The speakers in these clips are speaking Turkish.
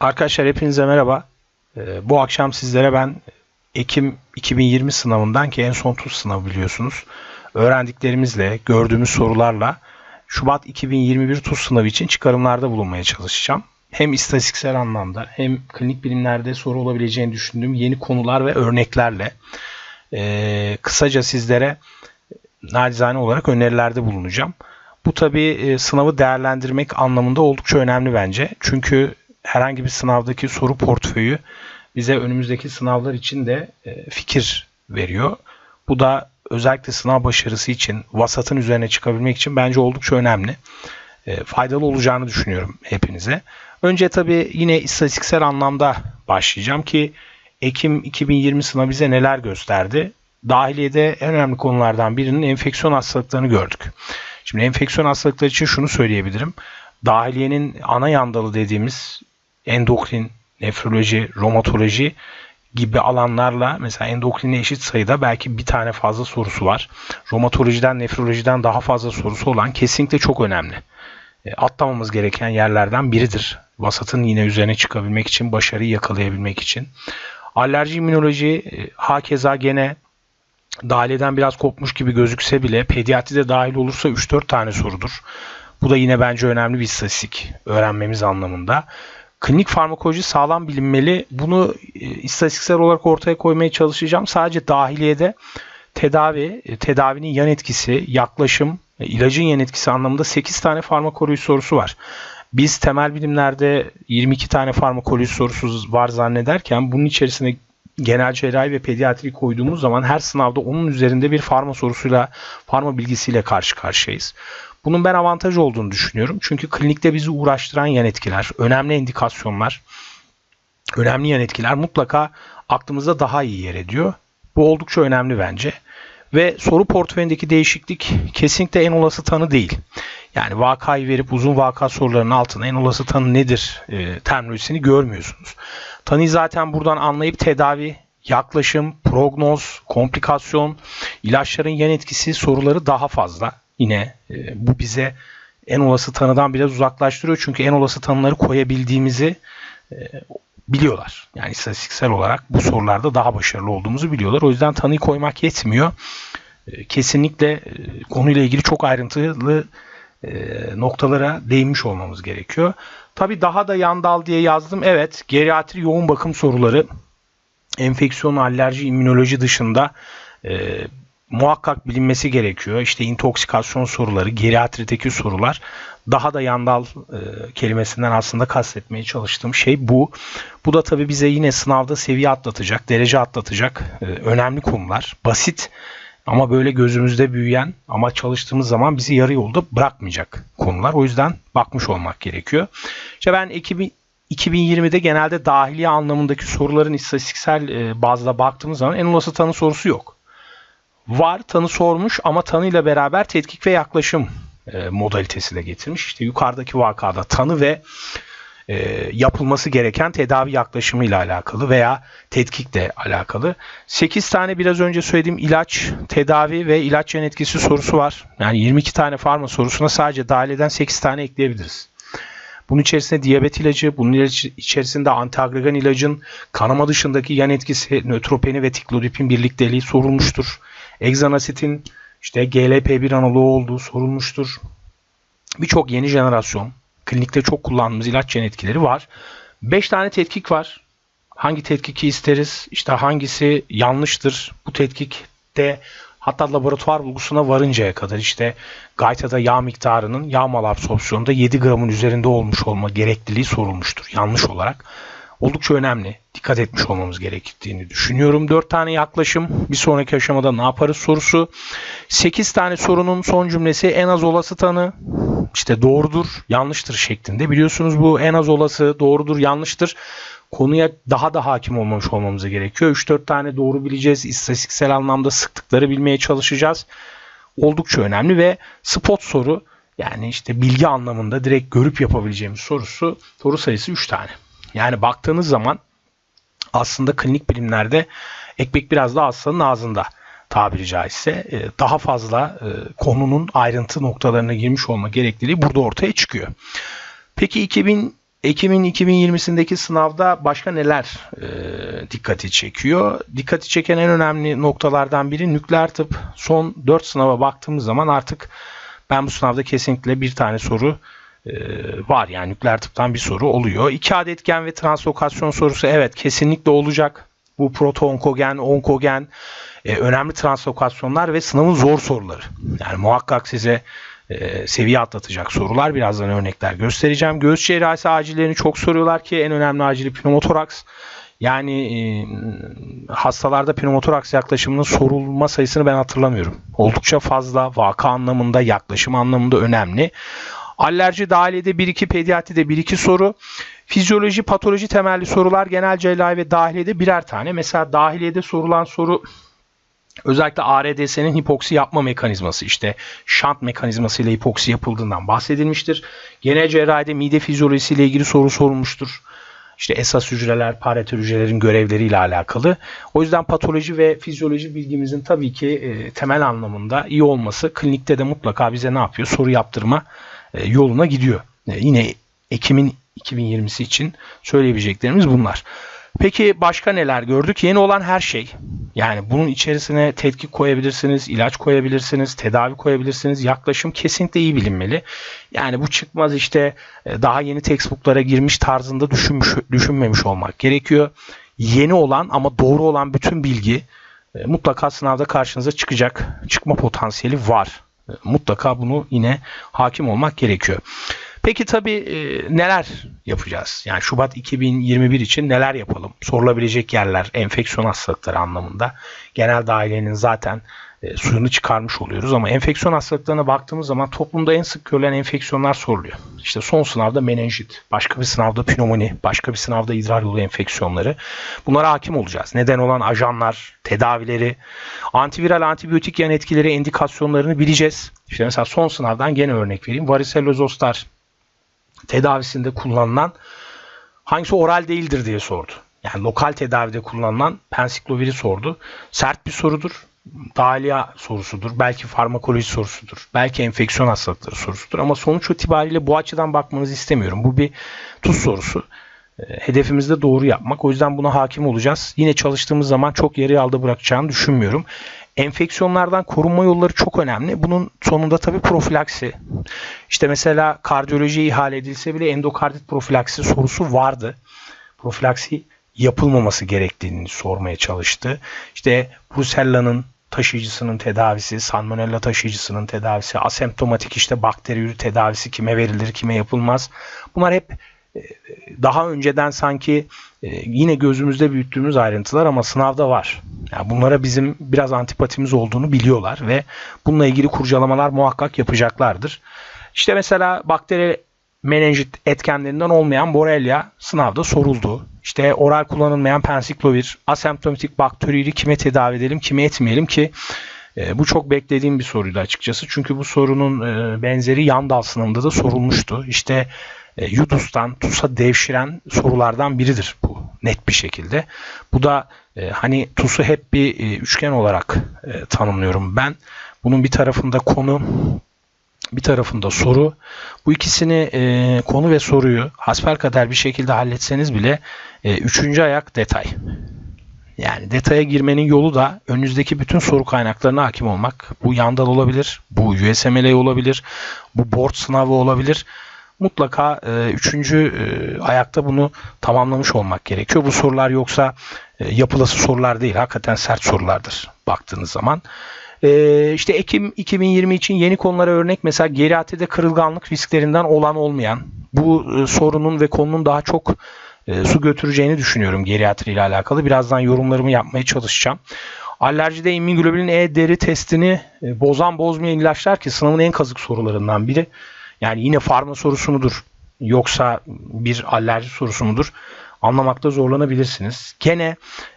Arkadaşlar hepinize merhaba. Ee, bu akşam sizlere ben Ekim 2020 sınavından ki en son TUS sınavı biliyorsunuz. Öğrendiklerimizle, gördüğümüz sorularla Şubat 2021 TUS sınavı için çıkarımlarda bulunmaya çalışacağım. Hem istatistiksel anlamda hem klinik bilimlerde soru olabileceğini düşündüğüm yeni konular ve örneklerle e, kısaca sizlere nacizane olarak önerilerde bulunacağım. Bu tabi e, sınavı değerlendirmek anlamında oldukça önemli bence. Çünkü herhangi bir sınavdaki soru portföyü bize önümüzdeki sınavlar için de e, fikir veriyor. Bu da özellikle sınav başarısı için, vasatın üzerine çıkabilmek için bence oldukça önemli. E, faydalı olacağını düşünüyorum hepinize. Önce tabii yine istatistiksel anlamda başlayacağım ki Ekim 2020 sınavı bize neler gösterdi? Dahiliyede en önemli konulardan birinin enfeksiyon hastalıklarını gördük. Şimdi enfeksiyon hastalıkları için şunu söyleyebilirim. Dahiliyenin ana yandalı dediğimiz endokrin, nefroloji, romatoloji gibi alanlarla mesela endokrinle eşit sayıda belki bir tane fazla sorusu var. Romatolojiden, nefrolojiden daha fazla sorusu olan kesinlikle çok önemli. E, atlamamız gereken yerlerden biridir. Vasatın yine üzerine çıkabilmek için, başarıyı yakalayabilmek için. Alerji immünoloji e, hakeza gene dahileden biraz kopmuş gibi gözükse bile pediatride dahil olursa 3-4 tane sorudur. Bu da yine bence önemli bir istatistik öğrenmemiz anlamında. Klinik farmakoloji sağlam bilinmeli. Bunu e, istatistiksel olarak ortaya koymaya çalışacağım. Sadece dahiliyede tedavi, e, tedavinin yan etkisi, yaklaşım, e, ilacın yan etkisi anlamında 8 tane farmakoloji sorusu var. Biz temel bilimlerde 22 tane farmakoloji sorusu var zannederken bunun içerisine genel cerrahi ve pediatri koyduğumuz zaman her sınavda onun üzerinde bir farma sorusuyla, farma bilgisiyle karşı karşıyayız. Bunun ben avantaj olduğunu düşünüyorum. Çünkü klinikte bizi uğraştıran yan etkiler, önemli indikasyonlar, önemli yan etkiler mutlaka aklımızda daha iyi yer ediyor. Bu oldukça önemli bence. Ve soru portföyündeki değişiklik kesinlikle en olası tanı değil. Yani vakayı verip uzun vaka sorularının altına en olası tanı nedir e, terminolojisini görmüyorsunuz. Tanıyı zaten buradan anlayıp tedavi, yaklaşım, prognoz, komplikasyon, ilaçların yan etkisi soruları daha fazla. Yine e, bu bize en olası tanıdan biraz uzaklaştırıyor. Çünkü en olası tanıları koyabildiğimizi e, biliyorlar. Yani istatistiksel olarak bu sorularda daha başarılı olduğumuzu biliyorlar. O yüzden tanıyı koymak yetmiyor. E, kesinlikle e, konuyla ilgili çok ayrıntılı e, noktalara değinmiş olmamız gerekiyor. Tabi daha da yandal diye yazdım. Evet, geriatri yoğun bakım soruları enfeksiyon, alerji, immünoloji dışında e, muhakkak bilinmesi gerekiyor. İşte intoksikasyon soruları, geriatrideki sorular daha da yandal e, kelimesinden aslında kastetmeye çalıştığım şey bu. Bu da tabii bize yine sınavda seviye atlatacak, derece atlatacak e, önemli konular. Basit ama böyle gözümüzde büyüyen ama çalıştığımız zaman bizi yarı yolda bırakmayacak konular. O yüzden bakmış olmak gerekiyor. İşte ben 2000 2020'de genelde dahiliye anlamındaki soruların istatistiksel e, bazda baktığımız zaman en olası tanı sorusu yok var tanı sormuş ama tanıyla beraber tetkik ve yaklaşım e, modalitesi de getirmiş. İşte yukarıdaki vakada tanı ve e, yapılması gereken tedavi yaklaşımıyla alakalı veya tetkikle alakalı. 8 tane biraz önce söylediğim ilaç, tedavi ve ilaç yan etkisi sorusu var. Yani 22 tane farma sorusuna sadece dahil eden 8 tane ekleyebiliriz. Bunun içerisinde diyabet ilacı, bunun içerisinde antiagregan ilacın kanama dışındaki yan etkisi, nötropeni ve tiklodipin birlikteliği sorulmuştur. Egzanasitin işte GLP-1 analoğu olduğu sorulmuştur. Birçok yeni jenerasyon klinikte çok kullandığımız ilaç yan etkileri var. 5 tane tetkik var. Hangi tetkiki isteriz? İşte hangisi yanlıştır? Bu tetkikte hatta laboratuvar bulgusuna varıncaya kadar işte gaytada yağ miktarının yağ mal absorpsiyonunda 7 gramın üzerinde olmuş olma gerekliliği sorulmuştur yanlış olarak oldukça önemli. Dikkat etmiş olmamız gerektiğini düşünüyorum. 4 tane yaklaşım. Bir sonraki aşamada ne yaparız sorusu. 8 tane sorunun son cümlesi en az olası tanı. İşte doğrudur, yanlıştır şeklinde. Biliyorsunuz bu en az olası, doğrudur, yanlıştır. Konuya daha da hakim olmamış olmamız gerekiyor. 3-4 tane doğru bileceğiz. İstatistiksel anlamda sıklıkları bilmeye çalışacağız. Oldukça önemli ve spot soru yani işte bilgi anlamında direkt görüp yapabileceğimiz sorusu soru sayısı 3 tane. Yani baktığınız zaman aslında klinik bilimlerde ekmek biraz daha hastanın ağzında tabiri caizse e, daha fazla e, konunun ayrıntı noktalarına girmiş olma gerekliliği burada ortaya çıkıyor. Peki Ekim'in 2020'sindeki sınavda başka neler e, dikkati çekiyor? Dikkati çeken en önemli noktalardan biri nükleer tıp. Son 4 sınava baktığımız zaman artık ben bu sınavda kesinlikle bir tane soru var. Yani nükleer tıptan bir soru oluyor. 2 adet gen ve translokasyon sorusu evet kesinlikle olacak. Bu proto-onkogen, onkogen e, önemli translokasyonlar ve sınavın zor soruları. Yani muhakkak size e, seviye atlatacak sorular. Birazdan örnekler göstereceğim. Göğüs cerrahisi acillerini çok soruyorlar ki en önemli acili pneumotoraks. Yani e, hastalarda pneumotoraks yaklaşımının sorulma sayısını ben hatırlamıyorum. Oldukça fazla vaka anlamında, yaklaşım anlamında önemli. Alerji dahiliyede 1-2, pediatride 1-2 soru. Fizyoloji, patoloji temelli sorular genel cerrahi ve dahiliyede birer tane. Mesela dahiliyede sorulan soru Özellikle ARDS'nin hipoksi yapma mekanizması işte şant mekanizması ile hipoksi yapıldığından bahsedilmiştir. Genel cerrahide mide fizyolojisi ile ilgili soru sorulmuştur. İşte esas hücreler, paratör hücrelerin görevleriyle alakalı. O yüzden patoloji ve fizyoloji bilgimizin tabii ki e, temel anlamında iyi olması klinikte de mutlaka bize ne yapıyor? Soru yaptırma yoluna gidiyor. E, yine Ekim'in 2020'si için söyleyebileceklerimiz bunlar. Peki başka neler gördük? Yeni olan her şey. Yani bunun içerisine tetkik koyabilirsiniz, ilaç koyabilirsiniz, tedavi koyabilirsiniz. Yaklaşım kesinlikle iyi bilinmeli. Yani bu çıkmaz işte e, daha yeni textbooklara girmiş tarzında düşünmüş, düşünmemiş olmak gerekiyor. Yeni olan ama doğru olan bütün bilgi e, mutlaka sınavda karşınıza çıkacak. Çıkma potansiyeli var. E, mutlaka bunu yine hakim olmak gerekiyor. Peki tabii e, neler yapacağız? Yani Şubat 2021 için neler yapalım? Sorulabilecek yerler, enfeksiyon hastalıkları anlamında. Genel dairenin zaten e, suyunu çıkarmış oluyoruz ama enfeksiyon hastalıklarına baktığımız zaman toplumda en sık görülen enfeksiyonlar soruluyor. İşte son sınavda menenjit, başka bir sınavda pnömoni, başka bir sınavda idrar yolu enfeksiyonları. Bunlara hakim olacağız. Neden olan ajanlar, tedavileri, antiviral antibiyotik yan etkileri, endikasyonlarını bileceğiz. İşte mesela son sınavdan gene örnek vereyim. Varicella zoster tedavisinde kullanılan hangisi oral değildir diye sordu. Yani lokal tedavide kullanılan pensikloviri sordu. Sert bir sorudur. Dahiliye sorusudur. Belki farmakoloji sorusudur. Belki enfeksiyon hastalıkları sorusudur. Ama sonuç itibariyle bu açıdan bakmanızı istemiyorum. Bu bir tuz sorusu. Ee, hedefimizde doğru yapmak. O yüzden buna hakim olacağız. Yine çalıştığımız zaman çok yarı aldı bırakacağını düşünmüyorum. Enfeksiyonlardan korunma yolları çok önemli. Bunun sonunda tabii profilaksi. İşte mesela kardiyoloji ihale edilse bile endokardit profilaksi sorusu vardı. Profilaksi yapılmaması gerektiğini sormaya çalıştı. İşte Brusella'nın taşıyıcısının tedavisi, salmonella taşıyıcısının tedavisi, asemptomatik işte bakteri tedavisi kime verilir, kime yapılmaz. Bunlar hep e, daha önceden sanki e, yine gözümüzde büyüttüğümüz ayrıntılar ama sınavda var. Yani bunlara bizim biraz antipatimiz olduğunu biliyorlar ve bununla ilgili kurcalamalar muhakkak yapacaklardır. İşte mesela bakteri menenjit etkenlerinden olmayan Borrelia sınavda soruldu. İşte oral kullanılmayan pensiklovir, asemptomatik bakteriyeli kime tedavi edelim, kime etmeyelim ki e, bu çok beklediğim bir soruydu açıkçası. Çünkü bu sorunun e, benzeri yan dal sınavında da sorulmuştu. İşte e, Yudus'tan TUS'a devşiren sorulardan biridir bu net bir şekilde. Bu da hani TUS'u hep bir üçgen olarak tanımlıyorum ben. Bunun bir tarafında konu, bir tarafında soru. Bu ikisini e, konu ve soruyu kadar bir şekilde halletseniz bile e, üçüncü ayak detay. Yani detaya girmenin yolu da önünüzdeki bütün soru kaynaklarına hakim olmak. Bu yandal olabilir, bu USMLE olabilir, bu board sınavı olabilir mutlaka e, üçüncü e, ayakta bunu tamamlamış olmak gerekiyor. Bu sorular yoksa e, yapılası sorular değil. Hakikaten sert sorulardır baktığınız zaman. E, işte Ekim 2020 için yeni konulara örnek mesela geriatride kırılganlık risklerinden olan olmayan bu e, sorunun ve konunun daha çok e, su götüreceğini düşünüyorum geriatri ile alakalı. Birazdan yorumlarımı yapmaya çalışacağım. Alerjide immunoglobulin E deri testini e, bozan bozmayan ilaçlar ki sınavın en kazık sorularından biri. Yani yine farma sorusu mudur yoksa bir alerji sorusu mudur anlamakta zorlanabilirsiniz. Gene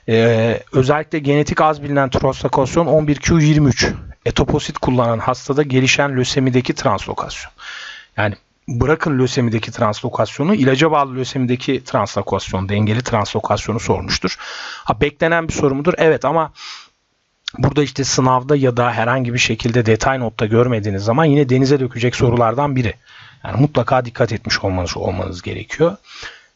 e, özellikle genetik az bilinen translokasyon 11Q23 etoposit kullanan hastada gelişen lösemideki translokasyon. Yani bırakın lösemideki translokasyonu ilaca bağlı lösemideki translokasyon, dengeli translokasyonu sormuştur. Ha beklenen bir soru mudur? Evet ama Burada işte sınavda ya da herhangi bir şekilde detay notta görmediğiniz zaman yine denize dökecek sorulardan biri. Yani mutlaka dikkat etmiş olmanız olmanız gerekiyor.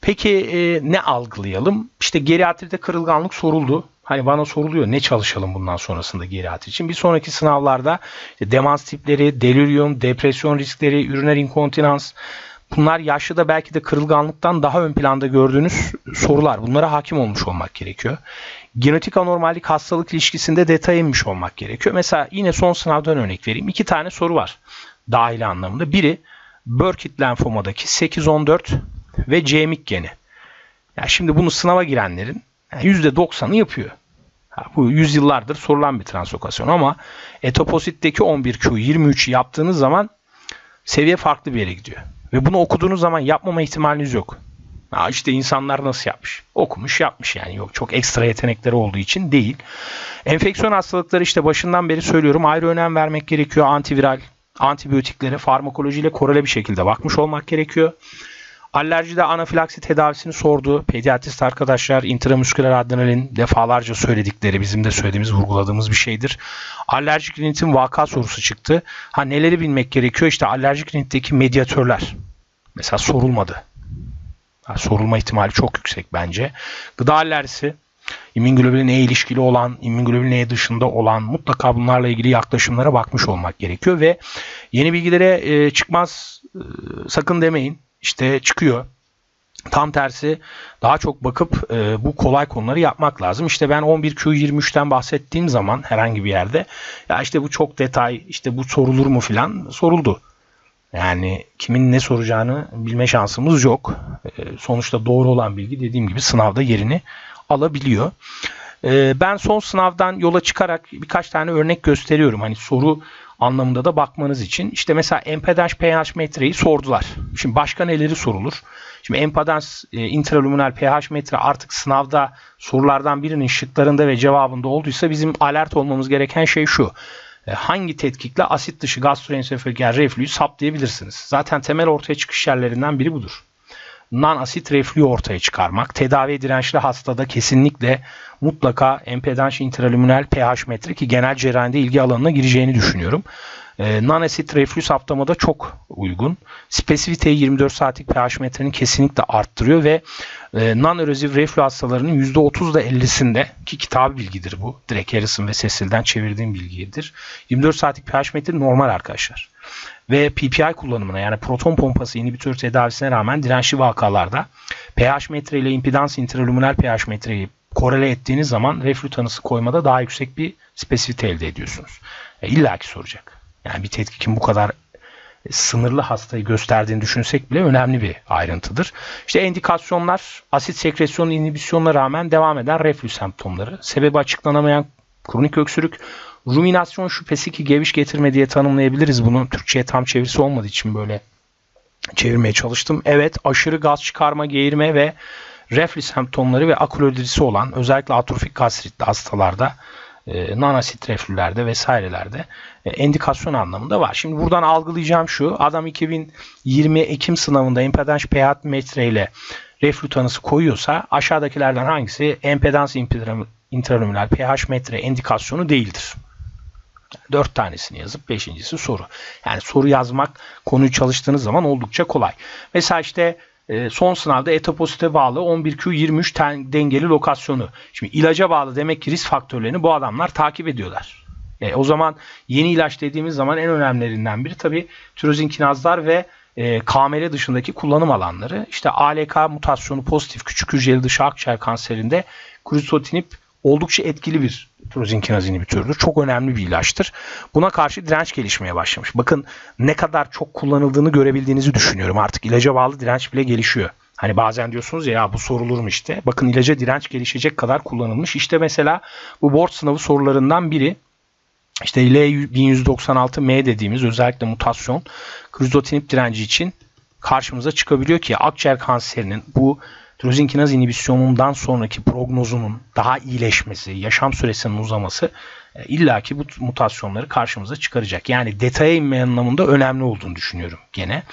Peki e, ne algılayalım? İşte geriatride kırılganlık soruldu. Hani bana soruluyor ne çalışalım bundan sonrasında geriatri için. Bir sonraki sınavlarda işte demans tipleri, delirium, depresyon riskleri, üriner inkontinans bunlar yaşlıda belki de kırılganlıktan daha ön planda gördüğünüz sorular. Bunlara hakim olmuş olmak gerekiyor. Genetik anormallik hastalık ilişkisinde detay inmiş olmak gerekiyor. Mesela yine son sınavdan örnek vereyim. İki tane soru var dahili anlamında. Biri Burkitt lenfomadaki 8-14 ve CMIC geni. Yani şimdi bunu sınava girenlerin %90'ı yapıyor. Ha, bu yüzyıllardır sorulan bir translokasyon ama etopositteki 11Q23 yaptığınız zaman seviye farklı bir yere gidiyor. Ve bunu okuduğunuz zaman yapmama ihtimaliniz yok. Ha işte insanlar nasıl yapmış? Okumuş yapmış yani yok çok ekstra yetenekleri olduğu için değil. Enfeksiyon hastalıkları işte başından beri söylüyorum ayrı önem vermek gerekiyor. Antiviral, antibiyotiklere farmakolojiyle korele bir şekilde bakmış olmak gerekiyor. Alerjide anafilaksi tedavisini sordu. Pediatrist arkadaşlar intramusküler adrenalin defalarca söyledikleri, bizim de söylediğimiz, vurguladığımız bir şeydir. Alerjik rinitin vaka sorusu çıktı. Ha neleri bilmek gerekiyor? İşte alerjik rinitteki medyatörler. Mesela sorulmadı. Ha, sorulma ihtimali çok yüksek bence. Gıda alerjisi, immünoglobulin E ilişkili olan, immünoglobulin E dışında olan mutlaka bunlarla ilgili yaklaşımlara bakmış olmak gerekiyor ve yeni bilgilere e, çıkmaz e, sakın demeyin işte çıkıyor. Tam tersi daha çok bakıp e, bu kolay konuları yapmak lazım. İşte ben 11Q23'ten bahsettiğim zaman herhangi bir yerde ya işte bu çok detay işte bu sorulur mu filan soruldu. Yani kimin ne soracağını bilme şansımız yok. E, sonuçta doğru olan bilgi dediğim gibi sınavda yerini alabiliyor. E, ben son sınavdan yola çıkarak birkaç tane örnek gösteriyorum. Hani soru anlamında da bakmanız için. İşte mesela empedans pH metreyi sordular. Şimdi başka neleri sorulur? Şimdi empedans e, intraluminal pH metre artık sınavda sorulardan birinin şıklarında ve cevabında olduysa bizim alert olmamız gereken şey şu. E, hangi tetkikle asit dışı gastroensefalikal yani reflüyü saptayabilirsiniz? Zaten temel ortaya çıkış yerlerinden biri budur non-asit reflüyü ortaya çıkarmak. Tedavi dirençli hastada kesinlikle mutlaka empedans intraluminal pH metre ki genel cerrahide ilgi alanına gireceğini düşünüyorum. E, non-asit reflü saptamada çok uygun. Spesifiteyi 24 saatlik pH metrenin kesinlikle arttırıyor ve e, non-erozif reflü hastalarının %30'da 50'sinde ki kitabı bilgidir bu. Direkt Harrison ve Cecil'den çevirdiğim bilgidir. 24 saatlik pH metre normal arkadaşlar ve PPI kullanımına yani proton pompası inhibitör tedavisine rağmen dirençli vakalarda pH metre ile impedans intraluminal pH metreyi korele ettiğiniz zaman reflü tanısı koymada daha yüksek bir spesifite elde ediyorsunuz. E, İlla ki soracak. Yani bir tetkikin bu kadar sınırlı hastayı gösterdiğini düşünsek bile önemli bir ayrıntıdır. İşte endikasyonlar asit sekresyon inhibisyonuna rağmen devam eden reflü semptomları, sebebi açıklanamayan kronik öksürük, ruminasyon şüphesi ki geviş getirme diye tanımlayabiliriz bunu. Türkçe'ye tam çevirisi olmadığı için böyle çevirmeye çalıştım. Evet aşırı gaz çıkarma, geğirme ve reflü semptomları ve akulodrisi olan özellikle atrofik gastritli hastalarda e, nanasit reflülerde vesairelerde e, endikasyon anlamında var. Şimdi buradan algılayacağım şu. Adam 2020 Ekim sınavında empedans pH metre ile reflü tanısı koyuyorsa aşağıdakilerden hangisi empedans intraluminal pH metre endikasyonu değildir? Dört tanesini yazıp beşincisi soru. Yani soru yazmak konuyu çalıştığınız zaman oldukça kolay. Mesela işte e, son sınavda etoposite bağlı 11Q23 dengeli lokasyonu. Şimdi ilaca bağlı demek ki risk faktörlerini bu adamlar takip ediyorlar. E, o zaman yeni ilaç dediğimiz zaman en önemlilerinden biri tabii tirozinkinazlar ve e, KML dışındaki kullanım alanları. İşte ALK mutasyonu pozitif küçük hücreli dışı akciğer kanserinde krizotinib oldukça etkili bir tirozinkinaz inhibitörüdür. Çok önemli bir ilaçtır. Buna karşı direnç gelişmeye başlamış. Bakın ne kadar çok kullanıldığını görebildiğinizi düşünüyorum. Artık ilaca bağlı direnç bile gelişiyor. Hani bazen diyorsunuz ya, ya bu sorulur mu işte. Bakın ilaca direnç gelişecek kadar kullanılmış. İşte mesela bu board sınavı sorularından biri işte L1196M dediğimiz özellikle mutasyon krizotinib direnci için karşımıza çıkabiliyor ki akciğer kanserinin bu tirozinkinaz inhibisyonundan sonraki prognozunun daha iyileşmesi, yaşam süresinin uzaması e, illaki bu mutasyonları karşımıza çıkaracak. Yani detaya inme anlamında önemli olduğunu düşünüyorum gene.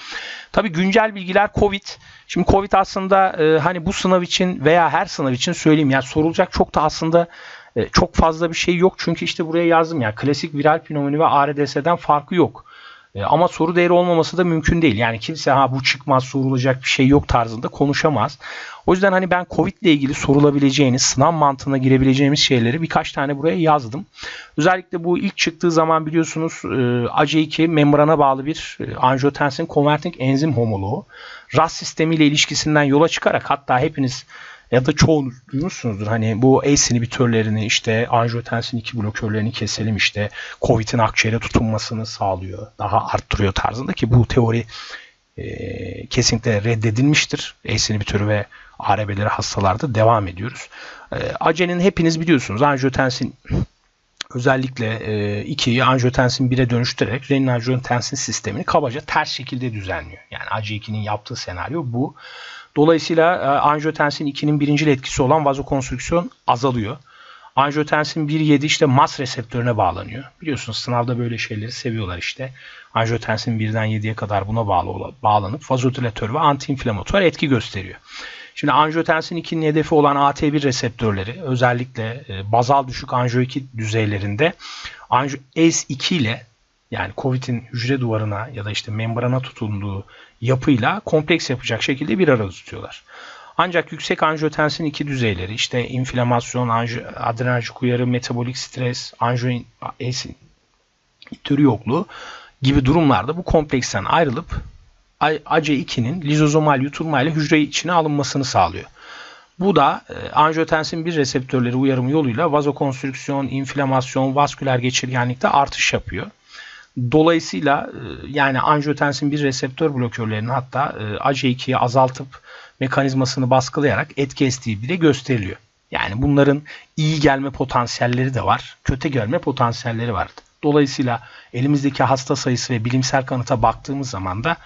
Tabi güncel bilgiler Covid. Şimdi Covid aslında e, hani bu sınav için veya her sınav için söyleyeyim yani sorulacak çok da aslında e, çok fazla bir şey yok. Çünkü işte buraya yazdım ya klasik viral pnömoni ve ARDS'den farkı yok. E, ama soru değeri olmaması da mümkün değil. Yani kimse ha bu çıkmaz sorulacak bir şey yok tarzında konuşamaz. O yüzden hani ben Covid ile ilgili sorulabileceğiniz, sınav mantığına girebileceğimiz şeyleri birkaç tane buraya yazdım. Özellikle bu ilk çıktığı zaman biliyorsunuz e, AC2 membrana bağlı bir e, angiotensin converting enzim homoloğu. RAS sistemiyle ilişkisinden yola çıkarak hatta hepiniz ya da çoğunuz duymuşsunuzdur. Hani bu ACE inhibitörlerini işte angiotensin 2 blokörlerini keselim işte COVID'in akciğere tutunmasını sağlıyor. Daha arttırıyor tarzında ki bu teori e, kesinlikle reddedilmiştir. ACE inhibitörü ve ARB'leri hastalarda devam ediyoruz. E, ACE'nin hepiniz biliyorsunuz angiotensin özellikle e, 2'yi angiotensin 1'e dönüştürerek renin angiotensin sistemini kabaca ters şekilde düzenliyor. Yani AC2'nin yaptığı senaryo bu. Dolayısıyla e, angiotensin 2'nin birincil etkisi olan vazokonstrüksiyon azalıyor. Angiotensin 1.7 işte MAS reseptörüne bağlanıyor. Biliyorsunuz sınavda böyle şeyleri seviyorlar işte. Angiotensin 1'den 7'ye kadar buna bağlı bağlanıp vazodilatör ve antiinflamatuar etki gösteriyor. Şimdi angiotensin 2'nin hedefi olan AT1 reseptörleri özellikle e, bazal düşük anjiyo 2 düzeylerinde ACE2 ile yani COVID'in hücre duvarına ya da işte membrana tutunduğu yapıyla kompleks yapacak şekilde bir arada tutuyorlar. Ancak yüksek angiotensin 2 düzeyleri işte inflamasyon, adrenerjik uyarı, metabolik stres, angiotensin yokluğu gibi durumlarda bu kompleksten ayrılıp AC2'nin lizozomal yutulma ile hücre içine alınmasını sağlıyor. Bu da e, angiotensin 1 reseptörleri uyarımı yoluyla vazokonstrüksiyon, inflamasyon, vasküler geçirgenlikte artış yapıyor. Dolayısıyla e, yani angiotensin 1 reseptör blokörlerinin hatta e, AC2'yi azaltıp mekanizmasını baskılayarak etki estiği bile gösteriliyor. Yani bunların iyi gelme potansiyelleri de var, kötü gelme potansiyelleri var. Dolayısıyla elimizdeki hasta sayısı ve bilimsel kanıta baktığımız zaman da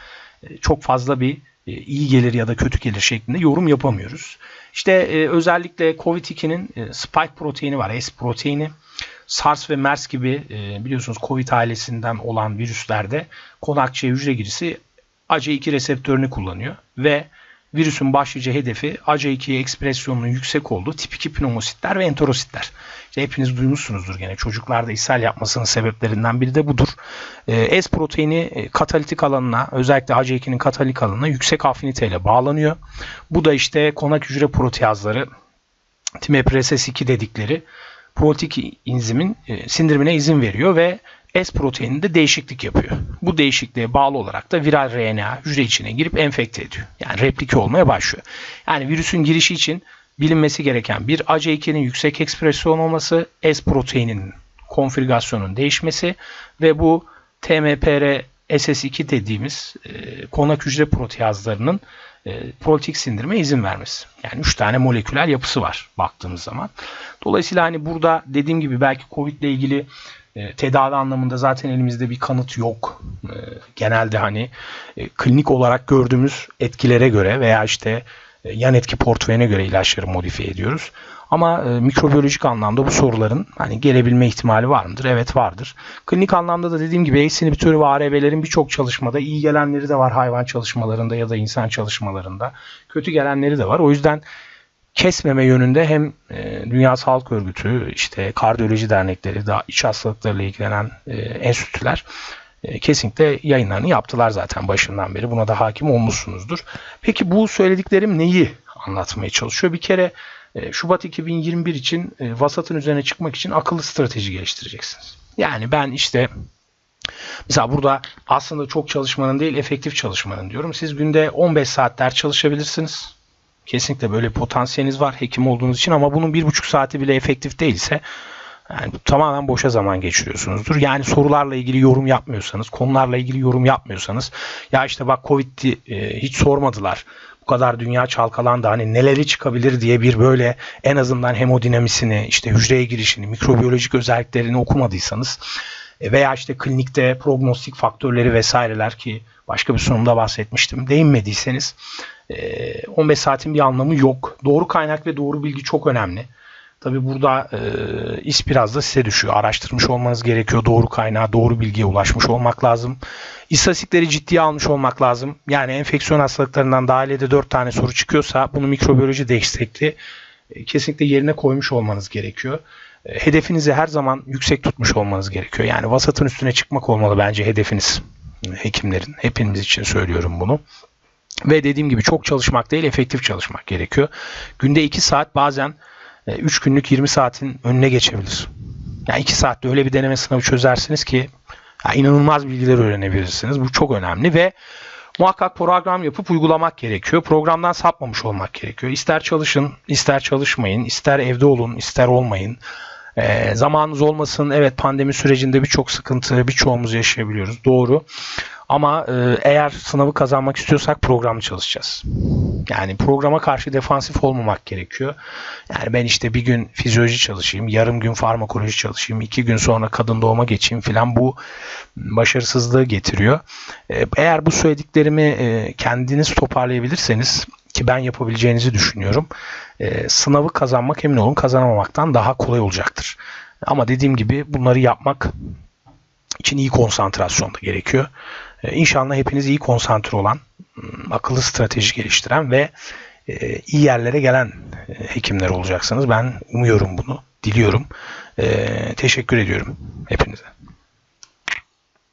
e, çok fazla bir iyi gelir ya da kötü gelir şeklinde yorum yapamıyoruz. İşte özellikle COVID-2'nin spike proteini var, S proteini. SARS ve MERS gibi biliyorsunuz COVID ailesinden olan virüslerde konakçıya hücre girisi AC2 reseptörünü kullanıyor ve virüsün başlıca hedefi AC2 ekspresyonunun yüksek olduğu tip 2 pneumositler ve enterositler. İşte hepiniz duymuşsunuzdur gene çocuklarda ishal yapmasının sebeplerinden biri de budur. E, S proteini e, katalitik alanına özellikle AC2'nin katalitik alanına yüksek afiniteyle bağlanıyor. Bu da işte konak hücre proteazları TMPRSS2 dedikleri protik enzimin e, sindirimine izin veriyor ve S proteininde değişiklik yapıyor. Bu değişikliğe bağlı olarak da viral RNA hücre içine girip enfekte ediyor. Yani replike olmaya başlıyor. Yani virüsün girişi için bilinmesi gereken bir AC2'nin yüksek ekspresyon olması, S proteininin konfigürasyonun değişmesi ve bu TMPR SS2 dediğimiz e, konak hücre proteazlarının e, politik sindirime izin vermesi. Yani 3 tane moleküler yapısı var baktığımız zaman. Dolayısıyla hani burada dediğim gibi belki COVID ile ilgili e, tedavi anlamında zaten elimizde bir kanıt yok. E, genelde hani klinik olarak gördüğümüz etkilere göre veya işte yan etki portföyüne göre ilaçları modifiye ediyoruz. Ama e, mikrobiyolojik anlamda bu soruların hani gelebilme ihtimali var mıdır? Evet vardır. Klinik anlamda da dediğim gibi ACE inhibitörü ve ARB'lerin birçok çalışmada iyi gelenleri de var hayvan çalışmalarında ya da insan çalışmalarında. Kötü gelenleri de var. O yüzden kesmeme yönünde hem e, Dünya Sağlık Örgütü, işte kardiyoloji dernekleri, daha iç hastalıklarıyla ilgilenen e, enstitüler e, kesinlikle yayınlarını yaptılar zaten başından beri. Buna da hakim olmuşsunuzdur. Peki bu söylediklerim neyi anlatmaya çalışıyor? Bir kere Şubat 2021 için e, vasatın üzerine çıkmak için akıllı strateji geliştireceksiniz. Yani ben işte Mesela burada aslında çok çalışmanın değil efektif çalışmanın diyorum. Siz günde 15 saatler çalışabilirsiniz. Kesinlikle böyle potansiyeliniz var hekim olduğunuz için ama bunun bir buçuk saati bile efektif değilse yani tamamen boşa zaman geçiriyorsunuzdur. Yani sorularla ilgili yorum yapmıyorsanız, konularla ilgili yorum yapmıyorsanız ya işte bak Covid'di e, hiç sormadılar. Bu kadar dünya çalkalandı hani neleri çıkabilir diye bir böyle en azından hemodinamisini, işte hücreye girişini, mikrobiyolojik özelliklerini okumadıysanız e, veya işte klinikte prognostik faktörleri vesaireler ki başka bir sunumda bahsetmiştim. Değinmediyseniz 15 saatin bir anlamı yok. Doğru kaynak ve doğru bilgi çok önemli. Tabi burada e, iş biraz da size düşüyor. Araştırmış olmanız gerekiyor. Doğru kaynağa, doğru bilgiye ulaşmış olmak lazım. İstatistikleri ciddiye almış olmak lazım. Yani enfeksiyon hastalıklarından dahiliyede 4 tane soru çıkıyorsa bunu mikrobiyoloji destekli e, kesinlikle yerine koymuş olmanız gerekiyor. E, hedefinizi her zaman yüksek tutmuş olmanız gerekiyor. Yani vasatın üstüne çıkmak olmalı bence hedefiniz. hekimlerin. Hepimiz için söylüyorum bunu. Ve dediğim gibi çok çalışmak değil efektif çalışmak gerekiyor. Günde 2 saat bazen 3 günlük 20 saatin önüne geçebilir. Yani 2 saatte öyle bir deneme sınavı çözersiniz ki yani inanılmaz bilgiler öğrenebilirsiniz. Bu çok önemli ve muhakkak program yapıp uygulamak gerekiyor. Programdan sapmamış olmak gerekiyor. İster çalışın, ister çalışmayın, ister evde olun, ister olmayın. E, zamanınız olmasın. Evet pandemi sürecinde birçok sıkıntı birçoğumuz yaşayabiliyoruz. Doğru. Ama e, eğer sınavı kazanmak istiyorsak programlı çalışacağız. Yani programa karşı defansif olmamak gerekiyor. Yani ben işte bir gün fizyoloji çalışayım, yarım gün farmakoloji çalışayım, iki gün sonra kadın doğuma geçeyim filan bu başarısızlığı getiriyor. E, eğer bu söylediklerimi e, kendiniz toparlayabilirseniz ki ben yapabileceğinizi düşünüyorum. Sınavı kazanmak emin olun kazanamamaktan daha kolay olacaktır. Ama dediğim gibi bunları yapmak için iyi konsantrasyon da gerekiyor. Ee, inşallah hepiniz iyi konsantre olan, hmm, akıllı strateji geliştiren ve e, iyi yerlere gelen e, hekimler olacaksınız. Ben umuyorum bunu, diliyorum. Teşekkür ediyorum hepinize.